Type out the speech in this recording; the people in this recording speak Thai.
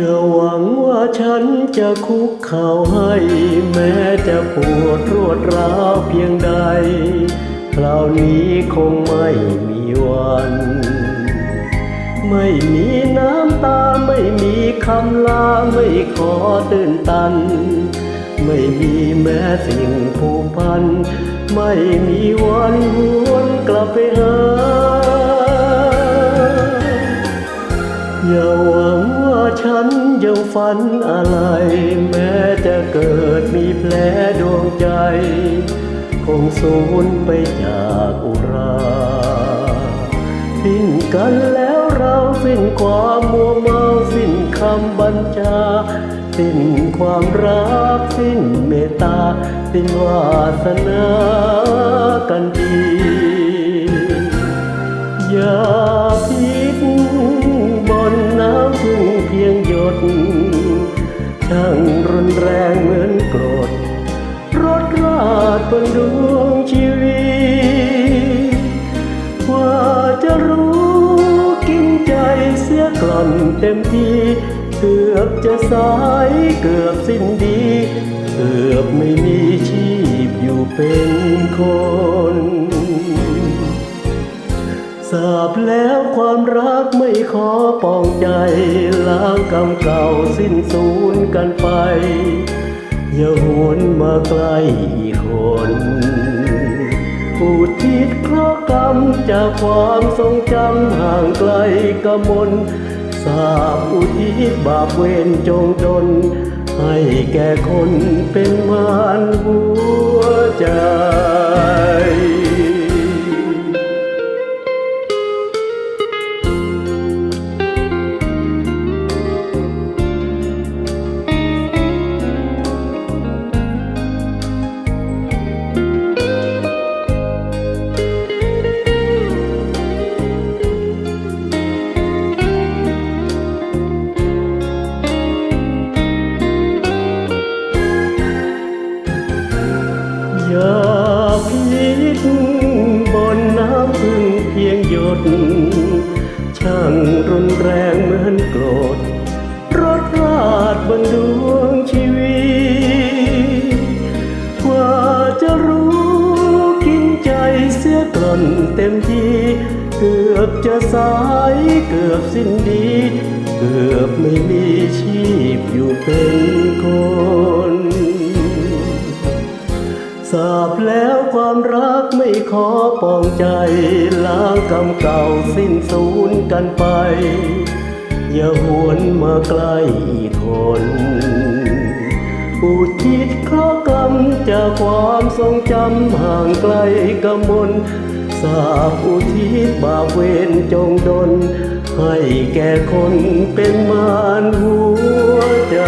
ธอหวังว่าฉันจะคุกเข่าให้ แม้จะปวดรวดร้าวเพียงใด คราวนี้คงไม่มีวัน ไม่มีน้ำตาไม่มีคำลาไม่ขอตื่นตัน ไม่มีแม้สิ่งผูกพัน ไม่มีวันหวนกลับไปหา อย่าหวังว่าฉันยังฝันอะไร แม้จะเกิดมีแผลดวงใจ คงสูญไปจากอุราสิ้นกันแล้วเราสิ้นความมัวเมาสิ้นคำบัญชา สิ้นความรักสิ้นเมตตา สิ้นวาสนากันดีอย่า ดบนดวงชีวิตว่าจะรู้กินใจเสียกล่อนเต็มที่เกือบจะสายเกือบสิ้นดี เกือบไม่มีชีพอยู่เป็นคนทราบแล้วความรักไม่ขอปองใจล้างกรรมเก่าสิ้นสูญกันไป อย่าหวนมาใกล้อีกคนอุทิศเคราะห์กรรมจากความทรงจำห่างไกลกมลสาบอุทิศบาปเวรจงดนให้แก่คนเป็นมารบุ ย่าพิษบนน้ำพึ่งเพียงหยด ช่างรุนแรงเหมือนโกรธรถราดบนดวงชีวิต กว่าจะรู้กินใจเสียกล่นเต็มที่เกือบจะสายเกือบสิ้นดี เกือบไม่มีชีพอยู่เป็นคน ทราบแล้วความรักไม่ขอปองใจ ล้างกรรมเก่าสิ้นสูญกันไป อย่าหวนมาใกล้อีกคนอุทิศเคราะกรรมจากความทรงจำห่างไกลกำมลทราบอุทิศบาปเวรจงดล ให้แก่คนเป็นมารหัวใจ